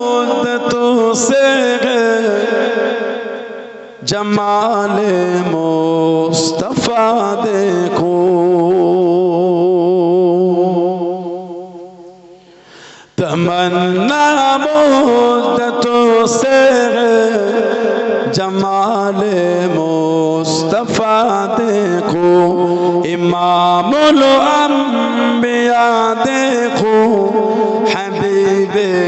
مدتوں سے جمال مصطفیٰ دیکھو تمنا مدتوں سے جمال مصطفیٰ دیکھو امام الانبیاء دیکھو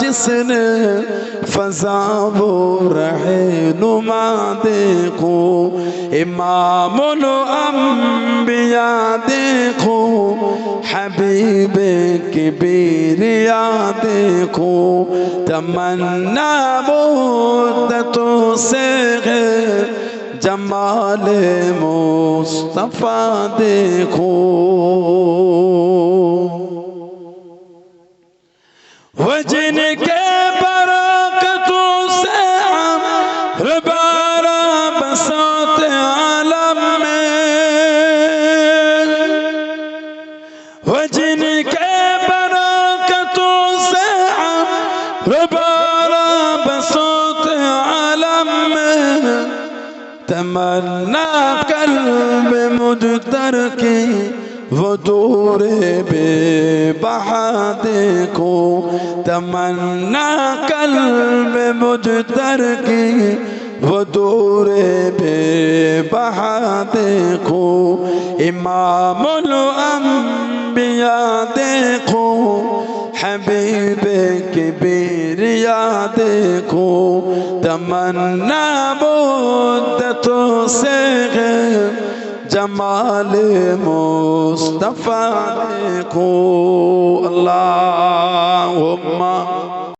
جسن فزابو رحيل ما ديقو إمام الأنبياء ديقو حبيب كبير يا ديقو تمنى مدة صغير جمال مصطفى ديقو تمنا قلب مجتر کی وہ دور بے بہا دیکھو۔ تمنا قلب مجتر کی وہ دور بے بہا دیکھو۔ امام الانبیاء دیکھو۔ حبیب کبیریا دیکھو۔ تمنا مدتوں سے جمال مصطفیٰ دیکھو اللہم